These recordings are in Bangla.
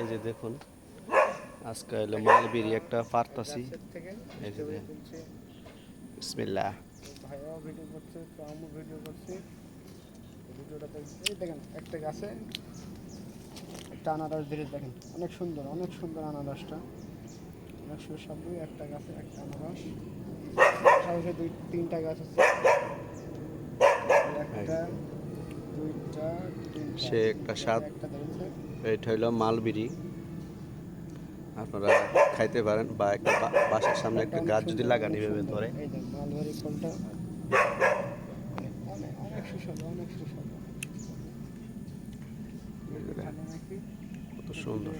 এই যে দেখুন আজকে হলো মালবিরি একটা পারতাছি। এই যে বিসমিল্লাহ। ভাইয়াও ভিডিও করছে তো আমিও ভিডিও করছি ভিডিওটা দেখেন একটা গাছে একটা আনারস ধরে দেখেন অনেক সুন্দর অনেক সুন্দর আনারসটা। অনেক সুস্বাদু একটা গাছে একটা আনারস পাশাপাশি দুই তিনটা গাছ আছে। একটা দুইটা সে একটা সাত একটা এটা হলো মালবিরি আপনারা খাইতে পারেন বা একটা বাসার সামনে একটা গাছ যদি লাগান এভাবে ধরে। কত সুন্দর।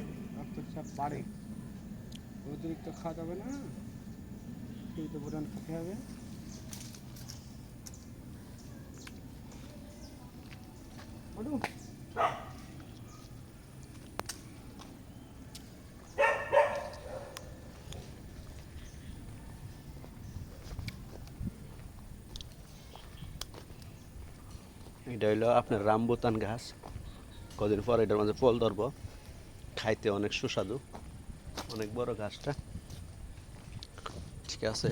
অতিরিক্ত খাওয়া যাবে না। খেতে হবে। এটা হইল আপনার রামবুতান গাছ। কদিন পর এটার মাঝে ফল ধরবো। খাইতে অনেক সুস্বাদু। অনেক বড় গাছটা। ঠিক আছে।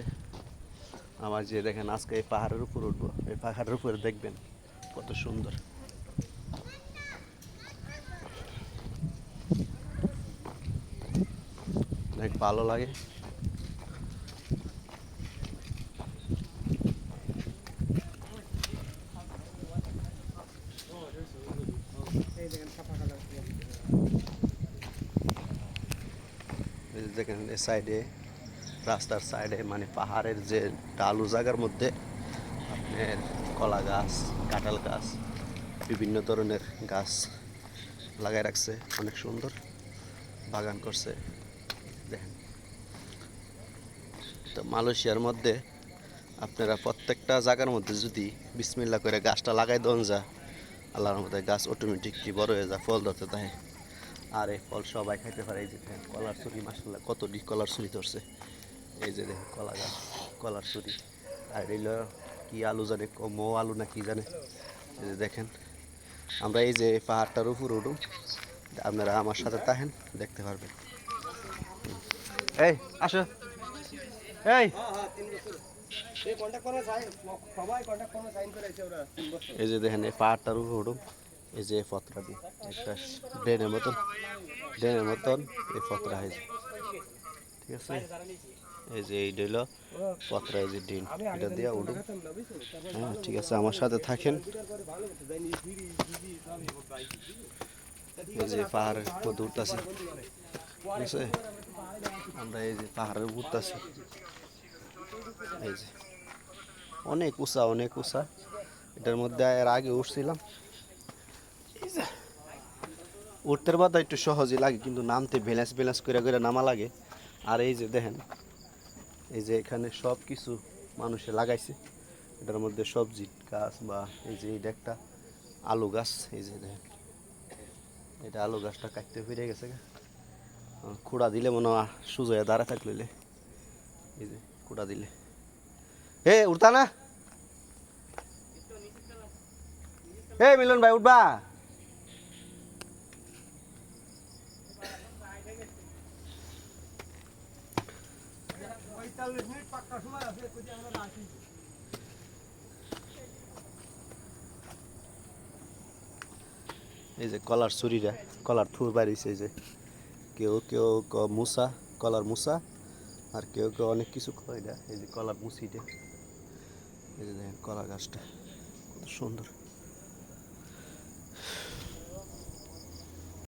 আমার যে দেখেন, আজকে এই পাহাড়ের উপর উঠবো। এই পাহাড়ের উপরে দেখবেন কত সুন্দর। অনেক ভালো লাগে এই দেখেন সাফা কালার এই যে দেখেন এই সাইডে, রাস্তার সাইডে মানে পাহাড়ের যে ডালু জায়গার মধ্যে আপনার কলা গাছ, কাঁঠাল গাছ, বিভিন্ন ধরনের গাছ লাগাই রাখছে। অনেক সুন্দর বাগান করছে। দেখেন। তো মালয়েশিয়ার মধ্যে আপনারা প্রত্যেকটা জায়গার মধ্যে যদি বিসমিল্লা করে গাছটা লাগাই দেন যা, আল্লাহর মধ্যে গাছ অটোমেটিকলি বড় হয়ে যায়, ফল ধরতে থাকে। আর এই ফল সবাই খাইতে পারে এই যে দেখেন কলার ছুরি মাসাল্লাহ কতটি কলার ছুরি ধরছে। এই যে দেখেন কলা গাছ কলার ছুরি। আর এগুলো কি আলু জানে মৌ আলু না কি জানে। এই যে দেখেন আমরা এই যে পাহাড়টার উপর উঠুন আপনারা আমার সাথে থাকেন দেখতে পারবেন। এই আসো। এই। এই যে দেখেন এই পাহাড়টার উপর উঠুন এই যে পত্রা দিয়ে একটা ড্রেনের মতন ড্রেনের মতন এই পত্রা হয়েছে। ঠিক আছে? এই যে এই ডেল পত্রা এই যে ড্রেন এটা দিয়ে উঠুন। হ্যাঁ ঠিক আছে, আমার সাথে থাকেন। এই যে পাহাড়ের মধ্যে উঠতেছি। ঠিক আছে? আমরা এই যে পাহাড়ের উঠতেছি। এই যে। অনেক উঁচা অনেক উঁচা। এটার মধ্যে এর আগে উঠছিলাম। উঠতে বাদা একটু সহজই লাগে, কিন্তু নামতে ব্যালেন্স ব্যালেন্স করে করে নামা লাগে। আর এই যে দেখেন, এই যে এখানে সব কিছু মানুষে লাগাইছে। এটার মধ্যে সবজি গাছ বা এই যে এটা একটা আলু গাছ, এই যে দেখেন। এটা আলু গাছটা কাটতে ফিরে গেছে। খুঁড়া দিলে মনে হয় সুজয়া দাঁড়া থাকলে এই যে খুঁড়া দিলে। এ, উঠতা না? এ, মিলন ভাই, উঠবা? এই যে কলার ছুরিটা কলার থুর বাড়িছে এই যে। কেউ কেউ মুসা, কলার মুসা, আর কেউ কেউ অনেক কিছু কয় না। এই যে কলার মুসিটা। এই যে কলা গাছটা, কত সুন্দর।